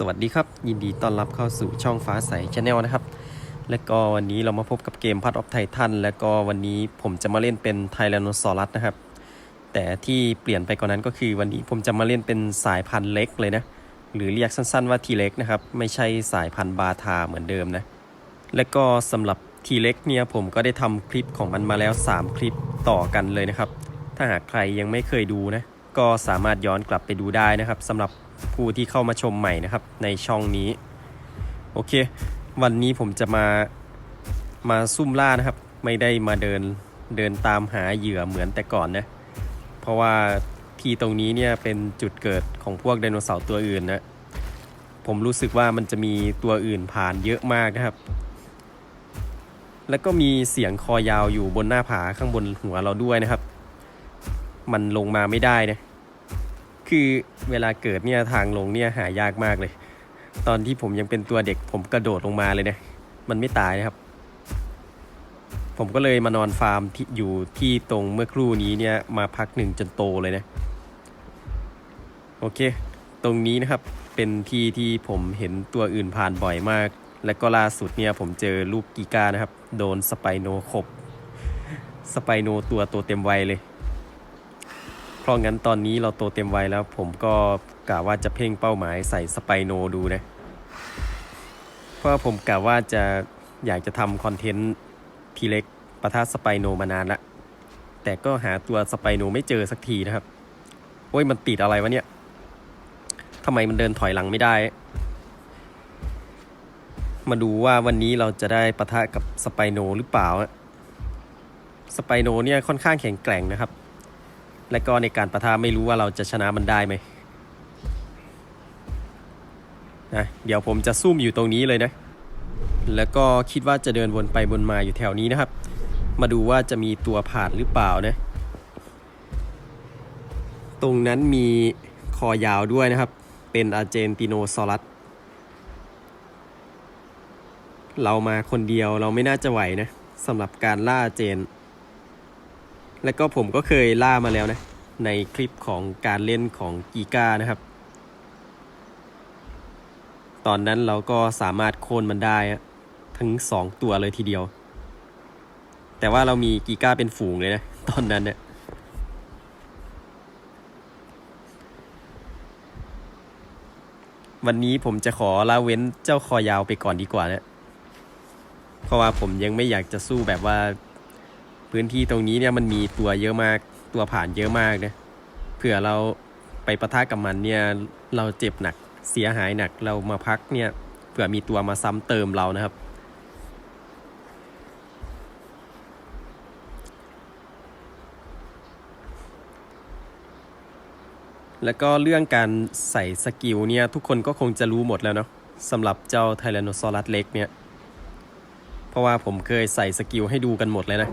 สวัสดีครับ ยินดีต้อนรับเข้าสู่ช่องฟ้าใสชาแนลนะครับ และก็วันนี้เรามาพบกับเกมพัดออฟไททันและก็วันนี้ผมจะมาเล่นเป็นไทแรนโนซอรัสนะครับ แต่ที่เปลี่ยนไปกว่านนั้นก็คือวันนี้ผมจะมาเล่นเป็นสายพันธุ์เล็กเลยนะ หรือเรียกสั้นๆว่าทีเล็กนะครับ ไม่ใช่สายพันธุ์บาทาเหมือนเดิมนะ และก็สำหรับทีเล็กเนี่ยผมก็ได้ทำคลิปของมันมาแล้ว 3 คลิปต่อกันเลยนะครับ ถ้าหากใครยังไม่เคยดูนะ ก็สามารถย้อนกลับไปดูได้นะครับสำหรับ ผู้ที่เข้ามาชมใหม่นะครับในช่องนี้ โอเค วันนี้ผมจะมามาซุ่มล่านะครับ ไม่ได้มาเดินเดินตามหาเหยื่อเหมือนแต่ก่อนนะเพราะว่าที่ตรงนี้เนี่ยเป็นจุดเกิดของพวกไดโนเสาร์ตัวอื่นนะผมรู้สึกว่ามันจะมีตัวอื่นผ่านเยอะมากนะครับ แล้วก็มีเสียงคอยาวอยู่บนหน้าผาข้างบนหัวเราด้วยนะครับ มันลงมาไม่ได้นะ คือเวลาเกิดเนี่ยทางลงเนี่ยหายากมากเลย ตอนที่ผมยังเป็นตัวเด็ก ผมกระโดดลงมาเลยเนะมันไม่ตายนะครับ ผมก็เลยมานอนฟาร์มที่อยู่ที่ตรงเมื่อครู่นี้เนี่ยมาพักหนึ่งจนโตเลยนะโอเค ตรงนี้นะครับเป็นที่ที่ผมเห็นตัวอื่นผ่านบ่อยมาก และก็ล่าสุดเนี่ยผมเจอลูกกีกานะครับ โดนสไปโนขบสไปโนตัวโตเต็มวัยเลย ราะงั้นตอนนี้เราโตเต็มวัยแล้ว ผมก็กะว่าจะเพ่งเป้าหมายใส่สไปโนดูนะ เพราะผมกะว่าจะอยากจะทำคอนเทนต์ทีเล็กปะทะสไปโนมานานละ แต่ก็หาตัวสไปโนไม่เจอสักทีนะครับ โอ้ยมันติดอะไรวะเนี่ยทำไมมันเดินถอยหลังไม่ได้ มาดูว่าวันนี้เราจะได้ปะทะกับสไปโนหรือเปล่า สไปโนเนี่ยค่อนข้างแข็งแกร่งนะครับ และก็ในการประทะไม่รู้ว่าเราจะชนะมันได้ไหมนะเดี๋ยวผมจะซุ่มอยู่ตรงนี้เลยนะ แล้วก็คิดว่าจะเดินวนไปวนมาอยู่แถวนี้นะครับ มาดูว่าจะมีตัวผ่านหรือเปล่านะ ตรงนั้นมีคอยาวด้วยนะครับ เป็นอารเจนติโนซอรัส เรามาคนเดียวเราไม่น่าจะไหวนะสำหรับการล่าเจน และก็ผมก็เคยล่ามาแล้วนะ ในคลิปของการเล่นของกีกานะครับ ตอนนั้นเราก็สามารถโค่นมันได้ทั้งสองตัวเลยทีเดียว แต่ว่าเรามีกีกาเป็นฝูงเลยนะ ตอนนั้นเนี่ยวันนี้ผมจะขอละเว้นเจ้าคอยาวไปก่อนดีกว่านะ เพราะว่าผมยังไม่อยากจะสู้แบบว่า พื้นที่ตรงนี้เนี่ยมันมีตัวเยอะมากตัวผ่านเยอะมากนะเผื่อเราไปประทะกับมันเนี่ยเราเจ็บหนักเสียหายหนักเรามาพักเนี่ยเผื่อมีตัวมาซ้ำเติมเรานะครับ แล้วก็เรื่องการใส่สกิลเนี่ยทุกคนก็คงจะรู้หมดแล้วเนาะสำหรับเจ้าไทแรนโนซอรัสเล็กเนี่ย เพราะว่าผมเคยใส่สกิลให้ดูกันหมดเลยนะ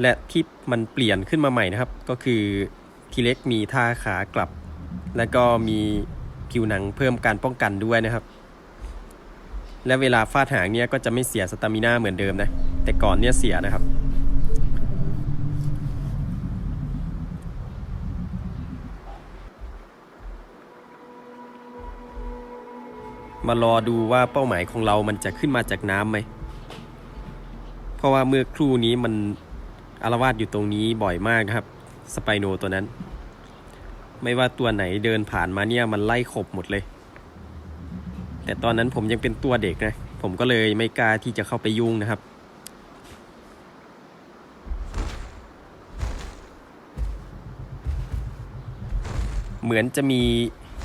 และที่มันเปลี่ยนขึ้นมาใหม่นะครับ ก็คือทีเล็กมีท่าขากลับ และก็มีผิวหนังเพิ่มการป้องกันด้วยนะครับ และเวลาฟาดหางเนี่ยก็จะไม่เสียสตามิน่าเหมือนเดิมนะ แต่ก่อนเนี่ยเสียนะครับมารอดูว่าเป้าหมายของเรามันจะขึ้นมาจากน้ำไหม เพราะว่าเมื่อครู่นี้มัน อารวาสอยู่ตรงนี้บ่อยมากนะครับ สไปโนตัวนั้น ไม่ว่าตัวไหนเดินผ่านมาเนี่ยมันไล่ขบหมดเลย แต่ตอนนั้นผมยังเป็นตัวเด็กนะ ผมก็เลยไม่กล้าที่จะเข้าไปยุ่งนะครับเหมือนจะมี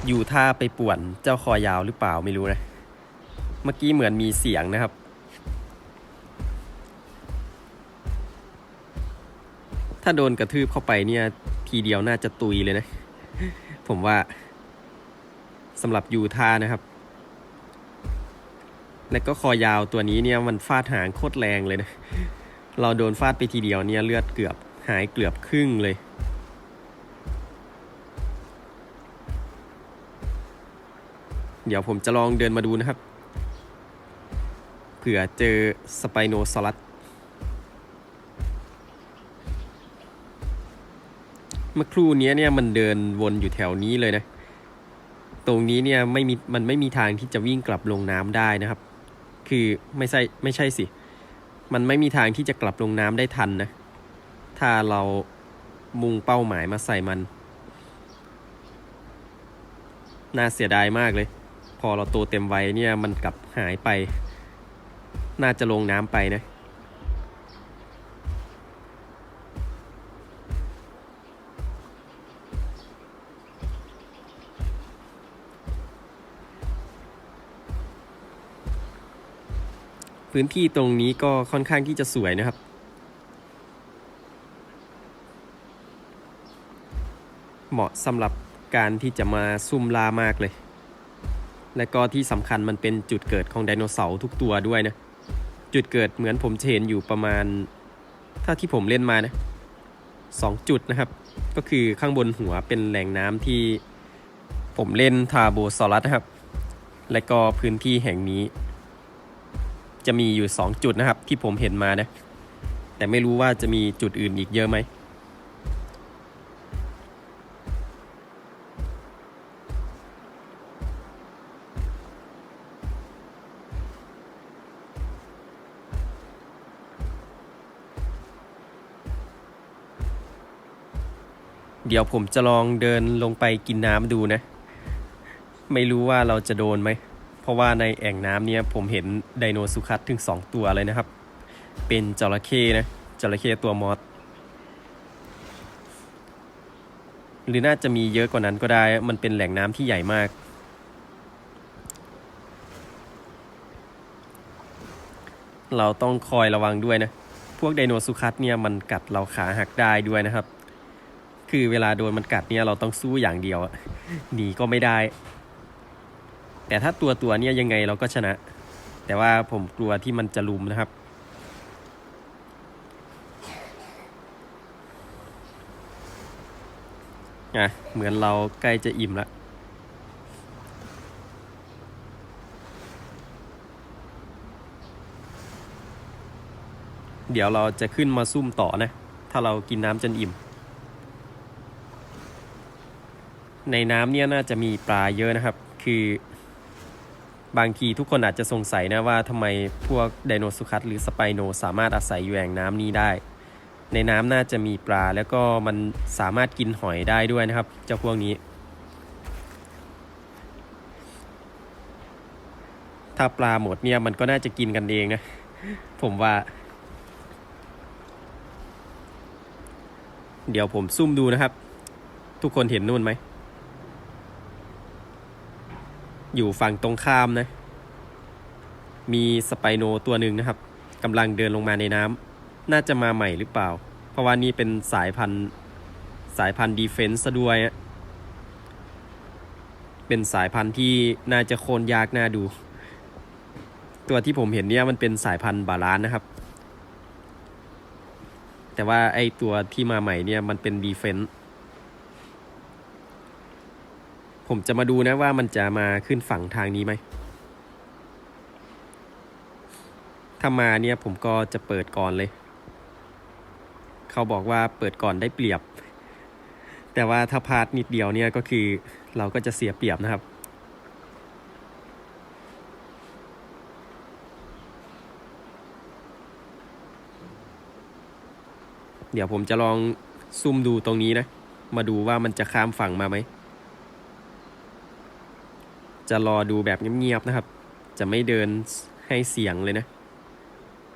อยู่ท่าไปป่วนเจ้าคอยาวหรือเปล่าไม่รู้นะ เมื่อกี้เหมือนมีเสียงนะครับ ถ้าโดนกระทืบเข้าไปเนี่ย ทีเดียวน่าจะตุยเลยนะ ผมว่าสำหรับยูท่านะครับ และก็คอยาวตัวนี้เนี่ยมันฟาดหางโคตรแรงเลยนะ เราโดนฟาดไปทีเดียวเนี่ยเลือดเกือบหายเกือบครึ่งเลยเดี๋ยวผมจะลองเดินมาดูนะครับ เผื่อเจอสไปโนซอรัส เมื่อครู่นี้เนี่ยมันเดินวนอยู่แถวนี้เลยนะ ตรงนี้เนี่ยไม่มีมันไม่มีทางที่จะวิ่งกลับลงน้ำได้นะครับ คือไม่ใช่ไม่ใช่สิ มันไม่มีทางที่จะกลับลงน้ำได้ทันนะ ถ้าเรามุ่งเป้าหมายมาใส่มัน น่าเสียดายมากเลย พอเราโตเต็มวัยเนี่ยมันกลับหายไป น่าจะลงน้ำไปนะ พื้นที่ตรงนี้ก็ค่อนข้างที่จะสวยนะครับ เหมาะสำหรับการที่จะมาซุ่มล่ามากเลย และก็ที่สำคัญมันเป็นจุดเกิดของไดโนเสาร์ทุกตัวด้วยนะ จุดเกิดเหมือนผมจะเห็นอยู่ประมาณ ถ้าที่ผมเล่นมานะสองจุดนะครับ ก็คือข้างบนหัวเป็นแหล่งน้ำที่ผมเล่นทาโบซอรัสนะครับ และก็พื้นที่แห่งนี้ จะมีอยู่ 2 จุดนะครับ ที่ผมเห็นมานะ แต่ไม่รู้ว่าจะมีจุดอื่นอีกเยอะไหมเดี๋ยวผมจะลองเดินลงไปกินน้ำดูนะ ไม่รู้ว่าเราจะโดนไหม เพราะว่าในแอ่งน้ำเนี่ยผมเห็นไดโนสุคัสถึง 2 ตัวเลยนะครับ เป็นจระเข้นะจระเข้ตัวมอสหรือน่าจะมีเยอะกว่านั้นก็ได้ มันเป็นแหล่งน้ำที่ใหญ่มาก เราต้องคอยระวังด้วยนะ พวกไดโนสุคัสเนี่ยมันกัดเราขาหักได้ด้วยนะครับ คือเวลาโดนมันกัดเนี่ยเราต้องสู้อย่างเดียว หนีก็ไม่ได้ แต่ถ้าตัวตัวเนี่ยยังไงเราก็ชนะ แต่ว่าผมกลัวที่มันจะลุมนะครับ อะ เหมือนเราใกล้จะอิ่มแล้วเดี๋ยวเราจะขึ้นมาซุ่มต่อนะ ถ้าเรากินน้ำจนอิ่ม ในน้ำเนี่ยน่าจะมีปลาเยอะนะครับ คือ บางทีทุกคนอาจจะสงสัยนะว่าทำไมพวกไดโนสุคัสหรือสไปโนสามารถอาศัยอยู่แอ่งน้ำนี้ได้ ในน้ำน่าจะมีปลาแล้วก็มันสามารถกินหอยได้ด้วยนะครับ เจ้าพวกนี้ ถ้าปลาหมดเนี่ยมันก็น่าจะกินกันเองนะ ผมว่า เดี๋ยวผมซุ่มดูนะครับ ทุกคนเห็นนู่นไหม อยู่ฝั่งตรงข้ามนะ มีสไปโนตัวหนึ่งนะครับกำลังเดินลงมาในน้ำน่าจะมาใหม่หรือเปล่า เพราะว่านี่เป็นสายพันธุ์สายพันธุ์ดีเฟนซ์ซะด้วยอะเป็นสายพันธุ์ที่น่าจะโค่นยากน่าดู ตัวที่ผมเห็นเนี่ยมันเป็นสายพันธุ์บาลานนะครับ แต่ว่าไอตัวที่มาใหม่เนี่ยมันเป็นดีเฟนซ์ ผมจะมาดูนะว่ามันจะมาขึ้นฝั่งทางนี้ไหม ถ้ามาเนี่ยผมก็จะเปิดก่อนเลย เขาบอกว่าเปิดก่อนได้เปรียบ แต่ว่าถ้าพลาดนิดเดียวเนี่ยก็คือเราก็จะเสียเปรียบนะครับ เดี๋ยวผมจะลองซุ่มดูตรงนี้นะ มาดูว่ามันจะข้ามฝั่งมาไหม จะรอดูแบบเงียบๆนะครับ จะไม่เดินให้เสียงเลยนะ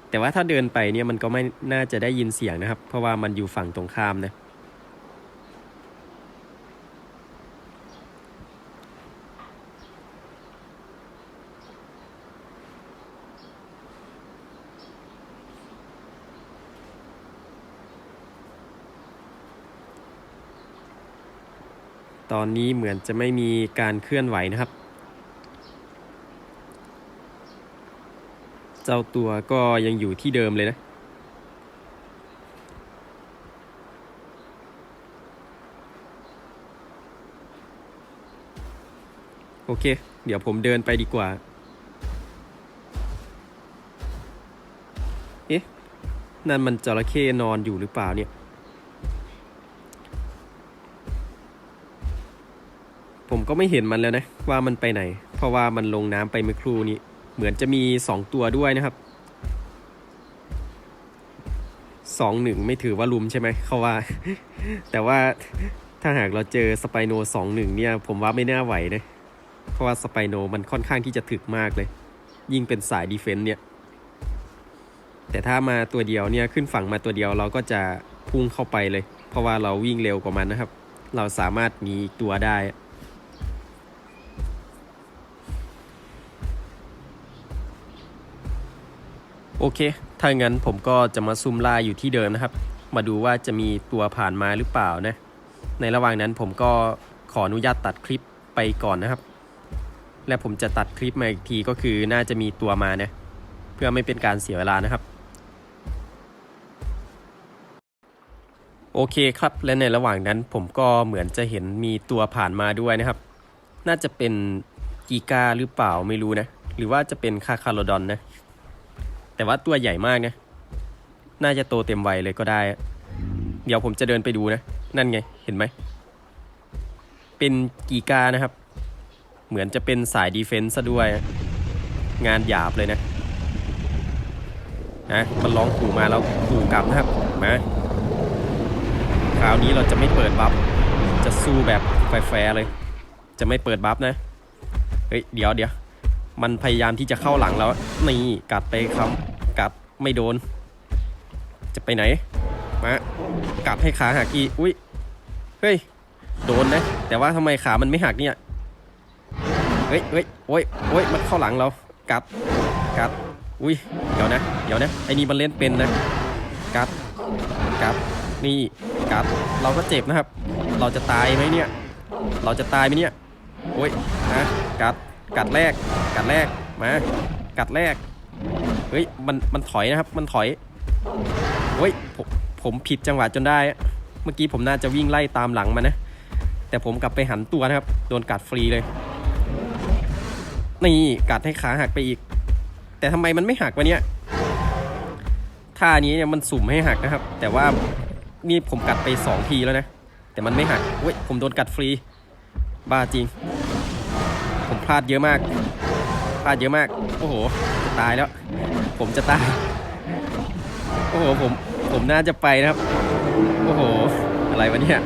แต่ว่าถ้าเดินไปเนี่ยมันก็ไม่น่าจะได้ยินเสียงนะครับ เพราะว่ามันอยู่ฝั่งตรงข้ามนะตอนนี้เหมือนจะไม่มีการเคลื่อนไหวนะครับ เจ้าตัวก็ยังอยู่ที่เดิมเลยนะ โอเค เดี๋ยวผมเดินไปดีกว่า เอ๊ะ นั่นมันจระเข้นอนอยู่หรือเปล่าเนี่ย ผมก็ไม่เห็นมันแล้วนะ ว่ามันไปไหน เพราะว่ามันลงน้ำไปเมื่อครู่นี้ เหมือนจะมีสองตัวด้วยนะครับสองหนึ่งไม่ถือว่าลุมใช่ไหมเขาว่า แต่ว่าถ้าหากเราเจอสไปโนสองหนึ่งเนี่ย ผมว่าไม่น่าไหวนะ เพราะว่าสไปโนมันค่อนข้างที่จะถึกมากเลย ยิ่งเป็นสายดีเฟนต์เนี่ย แต่ถ้ามาตัวเดียวเนี่ยขึ้นฝั่งมาตัวเดียวเราก็จะพุ่งเข้าไปเลย เพราะว่าเราวิ่งเร็วกว่ามันนะครับ เราสามารถหนีตัวได้ โอเค ถ้างั้นผมก็จะมาซุ่มล่าอยู่ที่เดิมนะครับ มาดูว่าจะมีตัวผ่านมาหรือเปล่านะ ในระหว่างนั้นผมก็ขออนุญาตตัดคลิปไปก่อนนะครับ และผมจะตัดคลิปมาอีกทีก็คือน่าจะมีตัวมานะ เพื่อไม่เป็นการเสียเวลานะครับ โอเคครับ และในระหว่างนั้นผมก็เหมือนจะเห็นมีตัวผ่านมาด้วยนะครับ น่าจะเป็นกีกาหรือเปล่าไม่รู้นะ หรือว่าจะเป็นคาคาโลดอนนะ แต่ว่าตัวใหญ่มากนะน่าจะโตเต็มวัยเลยก็ได้ เดี๋ยวผมจะเดินไปดูนะ นั่นไง เห็นไหม เป็นกีกานะครับ เหมือนจะเป็นสายดีเฟนซ์ซะด้วย งานหยาบเลยนะนะมันร้องขู่มาแล้วขู่กลับนะครับมาคราวนี้เราจะไม่เปิดบัฟ จะสู้แบบแฟร์เลย จะไม่เปิดบัฟนะ เฮ้ย เดี๋ยวเดี๋ยว มันพยายามที่จะเข้าหลังแล้ว นี่กัดไปคำกัด ไม่โดน จะไปไหน มากัดให้ขาหักอีอุ้ย เฮ้ย โดนนะ แต่ว่าทำไมขามันไม่หักเนี่ย เฮ้ยเฮ้ยโอ้ยโอ้ยมันเข้าหลังเรา กัด กัด อุ้ย เดี๋ยวนะ เดี๋ยวนะ ไอ้นี่มันเล่นเป็นนะ กัด กัด นี่ กัด เราก็เจ็บนะครับ เราจะตายไหมเนี่ย เราจะตายไหมเนี่ย โอ้ยนะกัด กัดแรก กัดแรก มา กัดแรก เฮ้ยมันมันถอยนะครับ มันถอยเฮ้ยผมผมผิดจังหวะจนได้ เมื่อกี้ผมน่าจะวิ่งไล่ตามหลังมันนะ แต่ผมกลับไปหันตัวนะครับ โดนกัดฟรีเลย นี่กัดให้ขาหักไปอีก แต่ทำไมมันไม่หักวะเนี่ยท่านี้เนี่ยมันสุ่มให้หักนะครับ แต่ว่านี่ผมกัดไปสองทีแล้วนะ แต่มันไม่หักเว้ยผมโดนกัดฟรี บ้าจริง ผมพลาดเยอะมาก พลาดเยอะมาก โอ้โห ตายแล้ว ผมจะตาย โอ้โห ผม ผมน่าจะไปนะครับ โอ้โห อะไรวะเนี่ย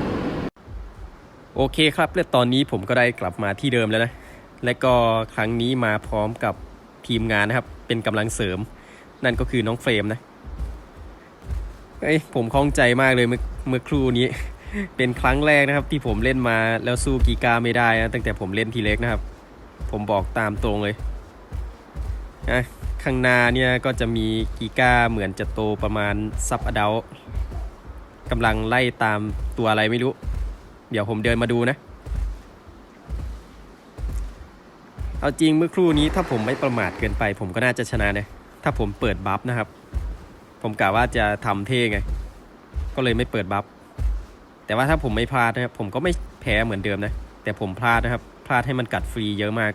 โอเคครับ และตอนนี้ผมก็ได้กลับมาที่เดิมแล้วนะ และก็ครั้งนี้มาพร้อมกับทีมงานนะครับ เป็นกำลังเสริม นั่นก็คือน้องเฟรมนะเฮ้ย ผมคล่องใจมากเลยเมื่อเมื่อครู่นี้ เป็นครั้งแรกนะครับ ที่ผมเล่นมาแล้วสู้กีกาไม่ได้นะตั้งแต่ผมเล่นทีเล็กนะครับ ผมบอกตามตรงเลย นะข้างหน้าเนี่ยก็จะมีกีก้าเหมือนจะโตประมาณซับอดัลกำลังไล่ตามตัวอะไรไม่รู้ เดี๋ยวผมเดินมาดูนะ เอาจริงเมื่อครู่นี้ถ้าผมไม่ประมาทเกินไป ผมก็น่าจะชนะนะถ้าผมเปิดบัฟนะครับ ผมกะว่าจะทำเท่ไง ก็เลยไม่เปิดบัฟแต่ว่าถ้าผมไม่พลาดนะครับผมก็ไม่แพ้เหมือนเดิมนะ แต่ผมพลาดนะครับ พลาดให้มันกัดฟรีเยอะมาก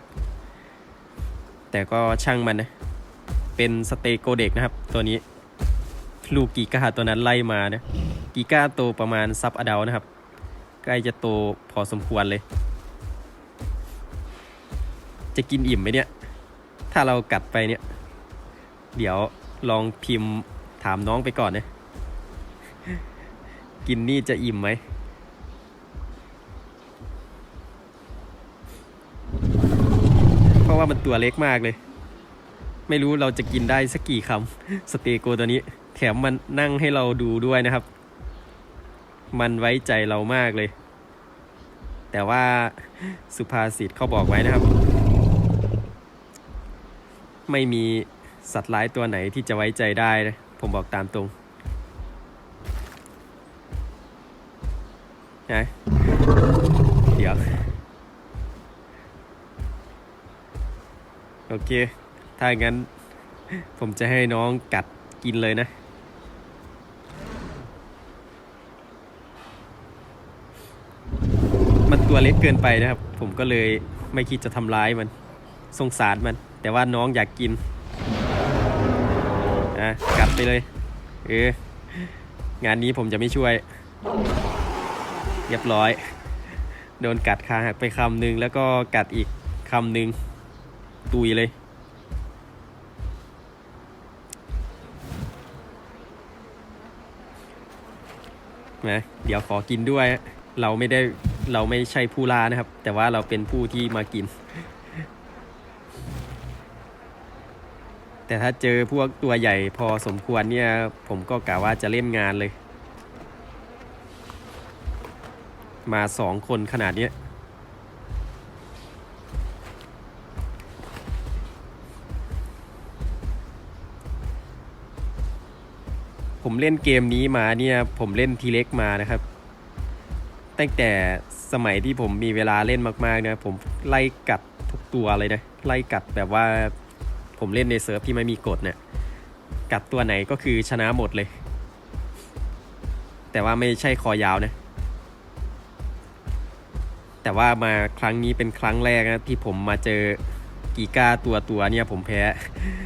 แต่ก็ช่างมันนะ เป็นสเตโกเด็กนะครับ ตัวนี้ ลูกกีกาตัวนั้นไล่มานะ กีกาโตประมาณซับอดัลนะครับ ใกล้จะโตพอสมควรเลย จะกินอิ่มไหมเนี่ย ถ้าเรากัดไปเนี่ย เดี๋ยวลองพิมพ์ถามน้องไปก่อนนะ กินนี่จะอิ่มไหม มันตัวเล็กมากเลย ไม่รู้เราจะกินได้สักกี่คำสเตโกตัวนี้ แถมมันนั่งให้เราดูด้วยนะครับ มันไว้ใจเรามากเลย แต่ว่าสุภาษิตเขาบอกไว้นะครับ ไม่มีสัตว์ร้ายตัวไหนที่จะไว้ใจได้นะผมบอกตามตรงนะเดี๋ยว โอเค ถ้างั้น ผมจะให้น้องกัดกินเลยนะ มันตัวเล็กเกินไปนะครับ ผมก็เลยไม่คิดจะทำร้ายมัน สงสารมัน แต่ว่าน้องอยากกิน อะ กัดไปเลย เออ งานนี้ผมจะไม่ช่วย เรียบร้อย โดนกัดขาหักไปคำหนึ่งแล้วก็กัดอีกคำหนึ่ง ตุยเลย นะ เดี๋ยวขอกินด้วย เราไม่ได้เราไม่ใช่ผู้ล่านะครับ แต่ว่าเราเป็นผู้ที่มากิน แต่ถ้าเจอพวกตัวใหญ่พอสมควรเนี่ย ผมก็กะว่าจะเล่นงานเลย มาสองคนขนาดนี้ ผมเล่นเกมนี้มาเนี่ย ผมเล่นทีเล็กมานะครับ ตั้งแต่สมัยที่ผมมีเวลาเล่นมากๆเนี่ยผมไล่กัดทุกตัวเลยนะไล่กัดแบบว่าผมเล่นในเซิร์ฟที่ไม่มีกฎเนี่ยกัดตัวไหนก็คือชนะหมดเลย แต่ว่าไม่ใช่คอยาวนะแต่ว่ามาครั้งนี้เป็นครั้งแรกนะที่ผมมาเจอกีก้าตัวตัวเนี่ยผมแพ้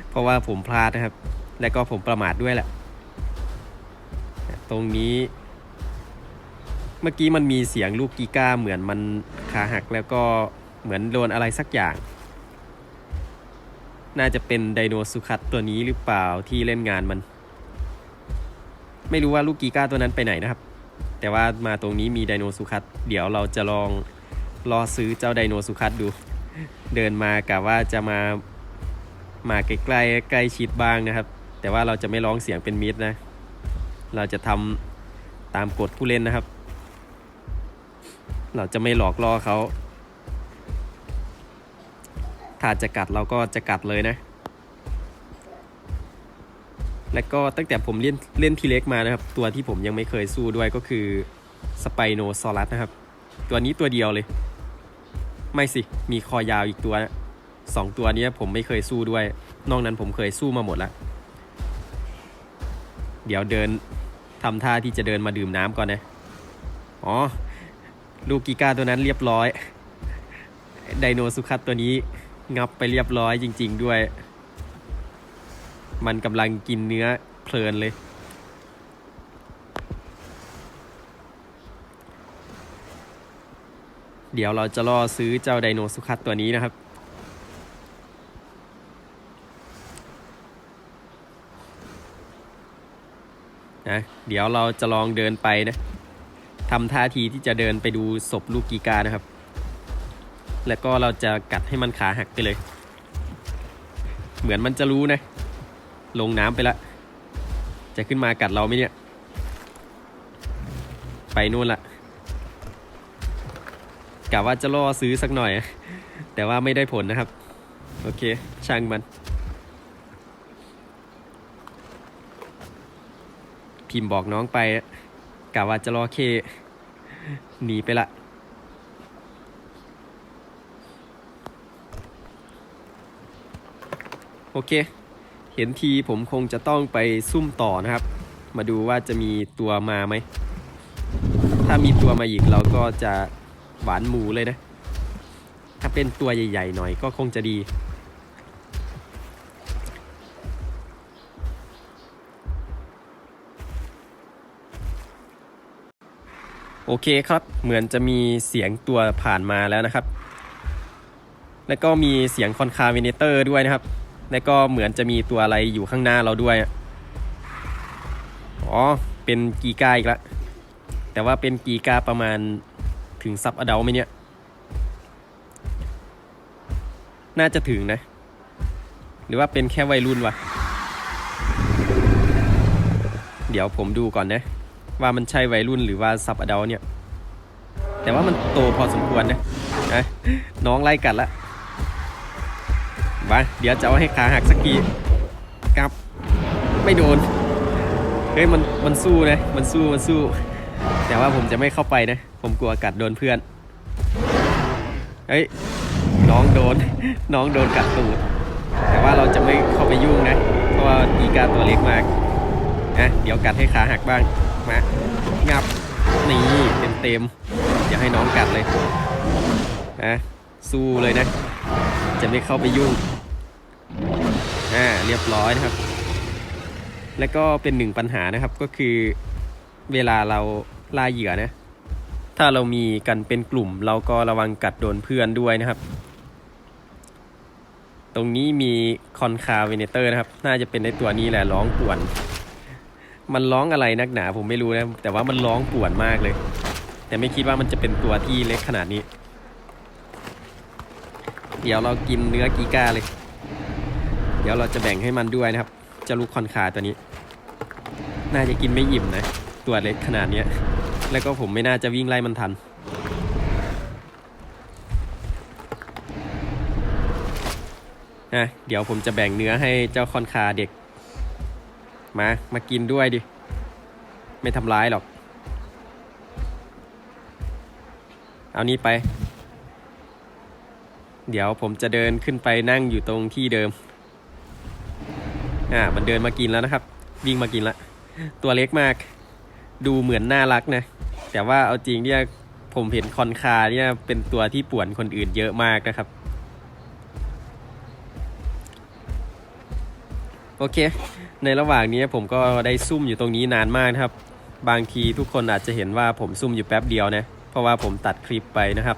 เพราะว่าผมพลาดนะครับ และก็ผมประมาทด้วยแหละ ตรงนี้ เมื่อกี้มันมีเสียงลูกกีก้าเหมือนมันขาหักแล้วก็เหมือนโดนอะไรสักอย่าง น่าจะเป็นไดโนสุคัตตัวนี้หรือเปล่าที่เล่นงานมัน ไม่รู้ว่าลูกกีก้าตัวนั้นไปไหนนะครับ แต่ว่ามาตรงนี้มีไดโนสุคัตเดี๋ยวเราจะลองรอซื้อเจ้าไดโนสุคัตดู เดินมากะว่าจะมามาใกล้ๆใกล้ชิดบ้างนะครับ แต่ว่าเราจะไม่ร้องเสียงเป็นมิตรนะ เราจะทำตามกฎผู้เล่นนะครับ เราจะไม่หลอกล่อเขา ถ้าจะกัดเราก็จะกัดเลยนะ และก็ตั้งแต่ผมเล่นเล่นทีเล็กมานะครับ ตัวที่ผมยังไม่เคยสู้ด้วยก็คือสไปโนซอรัสนะครับ ตัวนี้ตัวเดียวเลย ไม่สิ มีคอยาวอีกตัวนะสองตัวนี้ผมไม่เคยสู้ด้วย นอกนั้นผมเคยสู้มาหมดแล้ว เดี๋ยวเดิน ทำท่าที่จะเดินมาดื่มน้ำก่อนนะ อ๋อ ลูกกีกาตัวนั้นเรียบร้อย ไดโนสุคัตตัวนี้งับไปเรียบร้อยจริง ๆ ด้วย มันกำลังกินเนื้อเพลินเลย เดี๋ยวเราจะล่อซื้อเจ้าไดโนสุคัตตัวนี้นะครับ นะเดี๋ยวเราจะลองเดินไปนะทำท่าทีที่จะเดินไปดูศพลูกกีกานะครับ แล้วก็เราจะกัดให้มันขาหักไปเลย เหมือนมันจะรู้นะ ลงน้ำไปละ จะขึ้นมากัดเราไหมเนี่ย ไปนู่นละกะว่าจะล่อซื้อสักหน่อย แต่ว่าไม่ได้ผลนะครับ โอเค ช่างมัน พิมพ์บอกน้องไปกะว่าจะรอเค หนีไปละ โอเค เห็นทีผมคงจะต้องไปซุ่มต่อนะครับ มาดูว่าจะมีตัวมาไหม ถ้ามีตัวมาอีกเราก็จะหวานหมูเลยนะ ถ้าเป็นตัวใหญ่ ๆ หน่อยก็คงจะดี โอเคครับ เหมือนจะมีเสียงตัวผ่านมาแล้วนะครับ แล้วก็มีเสียงคอนคาเวเนเตอร์ด้วยนะครับ แล้วก็เหมือนจะมีตัวอะไรอยู่ข้างหน้าเราด้วย อ๋อ เป็นกีกาอีกล้วแต่ว่าเป็นกีกาประมาณถึงซับอดัลไหมเนี่ย น่าจะถึงนะ หรือว่าเป็นแค่วัยรุ่นวะ เดี๋ยวผมดูก่อนนะ ว่ามันใช่วัยรุ่นหรือว่าซับอดัลเนี่ย แต่ว่ามันโตพอสมควรนะนะน้องไล่กัดละมาเดี๋ยวจะเอาให้ขาหักสักทีกับ ไม่โดน เฮ้ยมันมันสู้นะ มันสู้มันสู้ แต่ว่าผมจะไม่เข้าไปนะ ผมกลัวกัดโดนเพื่อน เฮ้ยน้องโดน น้องโดนกัดตูด แต่ว่าเราจะไม่เข้าไปยุ่งนะ เพราะว่าอีกาตัวเล็กมากนะเดี๋ยวกัดให้ขาหักบ้าง มางับนี่เต็มเต็มๆอย่าให้น้องกัดเลยนะสู้เลยนะ จะไม่เข้าไปยุ่งอ่าเรียบร้อยนะครับ แล้วก็เป็นหนึ่งปัญหานะครับก็คือเวลาเราล่าเหยื่อนะ ถ้าเรามีกันเป็นกลุ่ม เราก็ระวังกัดโดนเพื่อนด้วยนะครับ ตรงนี้มีคอนคาเวเนเตอร์นะครับ น่าจะเป็นในตัวนี้แหละร้องป่วน มันร้องอะไรนักหนาผมไม่รู้นะ แต่ว่ามันร้องป่วนมากเลย แต่ไม่คิดว่ามันจะเป็นตัวที่เล็กขนาดนี้ เดี๋ยวเรากินเนื้อกีก้าเลย เดี๋ยวเราจะแบ่งให้มันด้วยนะครับจะลูกคอนคาตัวนี้ น่าจะกินไม่อิ่มนะ ตัวเล็กขนาดเนี้ย แล้วก็ผมไม่น่าจะวิ่งไล่มันทันนะเดี๋ยวผมจะแบ่งเนื้อให้เจ้าคอนคาเด็ก มา มากินด้วยดิ ไม่ทำร้ายหรอก เอานี้ไป เดี๋ยวผมจะเดินขึ้นไปนั่งอยู่ตรงที่เดิม อ่า มันเดินมากินแล้วนะครับ วิ่งมากินละ ตัวเล็กมาก ดูเหมือนน่ารักนะ แต่ว่าเอาจริงเนี่ยผมเห็นคอนคาเนี่ยเป็นตัวที่ป่วนคนอื่นเยอะมากนะครับ โอเค ในระหว่างนี้ผมก็ได้ซุ่มอยู่ตรงนี้นานมากนะครับ บางทีทุกคนอาจจะเห็นว่าผมซุ่มอยู่แป๊บเดียวนะ เพราะว่าผมตัดคลิปไปนะครับ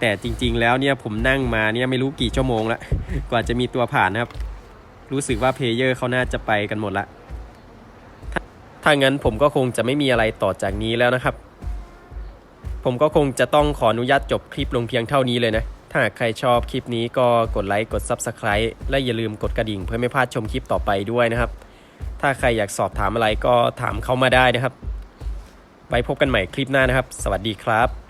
แต่จริงๆแล้วเนี่ยผมนั่งมาเนี่ยไม่รู้กี่ชั่วโมงละกว่าจะมีตัวผ่านนะครับ รู้สึกว่าเพลเยอร์เขาน่าจะไปกันหมดละถ้าถ้างั้นผมก็คงจะไม่มีอะไรต่อจากนี้แล้วนะครับ ผมก็คงจะต้องขออนุญาตจบคลิปลงเพียงเท่านี้เลยนะ หากใครชอบคลิปนี้ก็กดไลค์กด Subscribe และอย่าลืมกดกระดิ่งเพื่อไม่พลาดชมคลิปต่อไปด้วยนะครับ ถ้าใครอยากสอบถามอะไรก็ถามเข้ามาได้นะครับ ไว้พบกันใหม่คลิปหน้านะครับ สวัสดีครับ